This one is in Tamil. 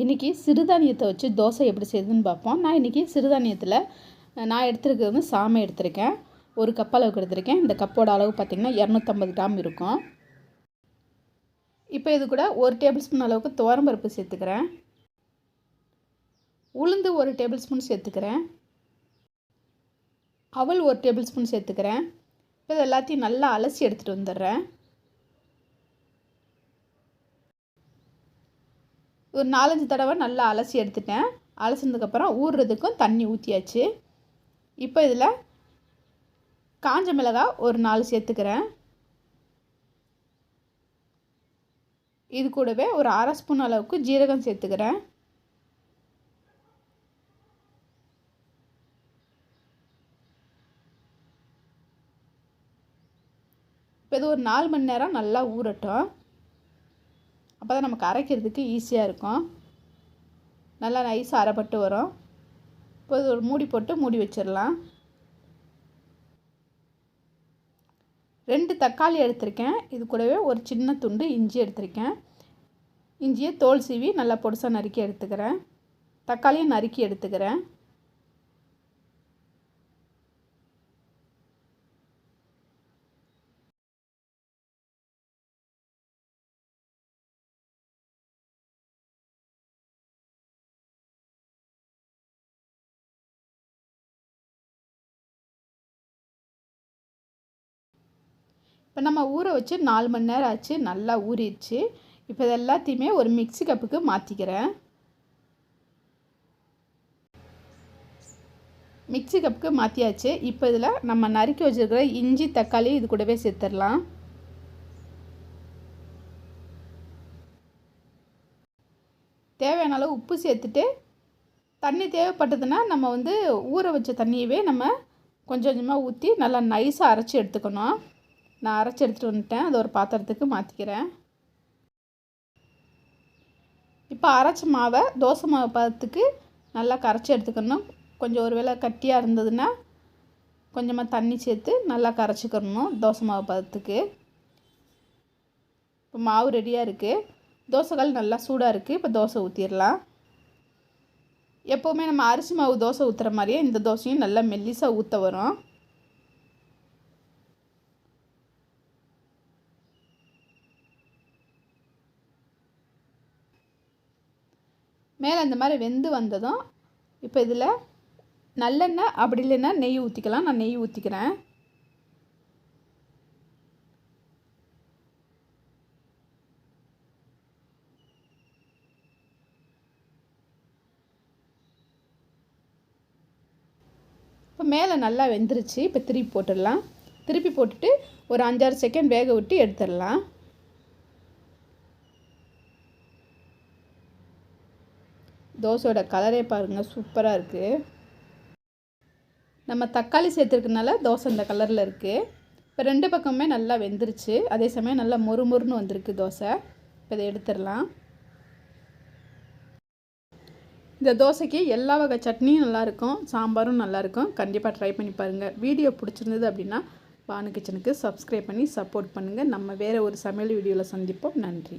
இன்றைக்கி சிறுதானியத்தை வச்சு தோசை எப்படி செய்யுதுன்னு பார்ப்போம். நான் இன்றைக்கி சிறுதானியத்தில் நான் எடுத்துருக்கிறது வந்து சாமை எடுத்திருக்கேன். ஒரு கப் அளவுக்கு எடுத்திருக்கேன். இந்த கப்போட அளவு பார்த்திங்கன்னா இரநூத்தம்பது கிராம் இருக்கும். இப்போ இது கூட ஒரு டேபிள் ஸ்பூன் அளவுக்கு துவரம்பருப்பு சேர்த்துக்கிறேன். உளுந்து ஒரு டேபிள் ஸ்பூன் சேர்த்துக்கிறேன். அவல் ஒரு டேபிள் ஸ்பூன் சேர்த்துக்கிறேன். இப்போ இது எல்லாத்தையும் நல்லா அலசி எடுத்துகிட்டு வந்துடுறேன். ஒரு நாலஞ்சு தடவை நல்லா அலசி எடுத்துட்டேன். அலசினதுக்கப்புறம் ஊறுறதுக்கும் தண்ணி ஊற்றியாச்சு இப்போ இதில் காஞ்ச மிளகாய் ஒரு நாலு சேர்த்துக்கிறேன். இது கூடவே ஒரு அரை ஸ்பூன் அளவுக்கு ஜீரகம் சேர்த்துக்கிறேன். இப்போ இது ஒரு நாலு மணி நேரம் நல்லா ஊறட்டும். அப்போ தான் நமக்கு அரைக்கிறதுக்கு ஈஸியாக இருக்கும். நல்லா நைஸாக அரைப்பட்டு வரும். இப்போ ஒரு மூடி போட்டு மூடி வச்சிடலாம். ரெண்டு தக்காளி எடுத்திருக்கேன். இது கூடவே ஒரு சின்ன துண்டு இஞ்சி எடுத்திருக்கேன். இஞ்சியை தோல் சீவி நல்லா பொடிசாக நறுக்கி எடுத்துக்கிறேன். தக்காளியும் நறுக்கி எடுத்துக்கிறேன். இப்போ நம்ம ஊற வச்சு நாலு மணி நேரம் ஆச்சு நல்லா ஊறிடுச்சு. இப்போ இது எல்லாத்தையுமே ஒரு மிக்சி கப்புக்கு மாற்றிக்கிறேன் மிக்சி கப்புக்கு மாற்றியாச்சு இப்போ இதில் நம்ம நறுக்கி வச்சுருக்கிற இஞ்சி தக்காளி இது கூடவே சேர்த்துடலாம். தேவையான அளவு உப்பு சேர்த்துட்டு தண்ணி தேவைப்பட்டதுன்னா நம்ம வந்து ஊற வச்ச தண்ணியவே நம்ம கொஞ்சம் கொஞ்சமாக ஊற்றி நல்லா நைஸாக அரைச்சி எடுத்துக்கணும். நான் அரைச்சி எடுத்துகிட்டு வந்துட்டேன். அதை ஒரு பாத்திரத்துக்கு மாற்றிக்கிறேன் இப்போ அரைச்ச மாவை தோசை மாவு பதத்துக்கு நல்லா கரைச்சி எடுத்துக்கணும். கொஞ்சம் ஒரு வேளை கட்டியாக இருந்ததுன்னா கொஞ்சமாக தண்ணி சேர்த்து நல்லா கரைச்சிக்கிறணும் தோசை மாவு பதத்துக்கு இப்போ மாவு ரெடியாக இருக்குது தோசைகள் நல்லா சூடாக இருக்குது இப்போ தோசை ஊற்றிடலாம் எப்போவுமே நம்ம அரிசி மாவு தோசை ஊற்றுற மாதிரியே இந்த தோசையும் நல்லா மெல்லிசாக ஊற்ற வரும். மேலே இந்த மாதிரி வெந்து வந்ததும் இப்போ இதில் நல்லெண்ணெய் அப்படி இல்லைன்னா நெய் ஊற்றிக்கலாம். நான் நெய் ஊற்றிக்கிறேன். இப்போ மேலே நல்லா வெந்துருச்சு. இப்போ திருப்பி போட்டுடலாம். திருப்பி போட்டுட்டு ஒரு அஞ்சாறு செகண்ட் வேக விட்டு எடுத்துடலாம். தோசையோட கலரே பாருங்கள் சூப்பராக இருக்குது நம்ம தக்காளி சேர்த்துருக்கனால தோசை இந்த கலரில் இருக்குது இப்போ ரெண்டு பக்கமுமே நல்லா வெந்துருச்சு. அதே சமயம் நல்லா மொறு மொறுன்னு வந்திருக்கு தோசை. இப்போ இதை எடுத்துடலாம். இந்த தோசைக்கு எல்லா வகை சட்னியும் நல்லாயிருக்கும் சாம்பாரும் நல்லாயிருக்கும் கண்டிப்பாக ட்ரை பண்ணி பாருங்கள் வீடியோ பிடிச்சிருந்தது அப்படின்னா பானு கிச்சனுக்கு சப்ஸ்கிரைப் பண்ணி சப்போர்ட் பண்ணுங்கள் நம்ம வேறு ஒரு சமையல் வீடியோவில் சந்திப்போம். நன்றி.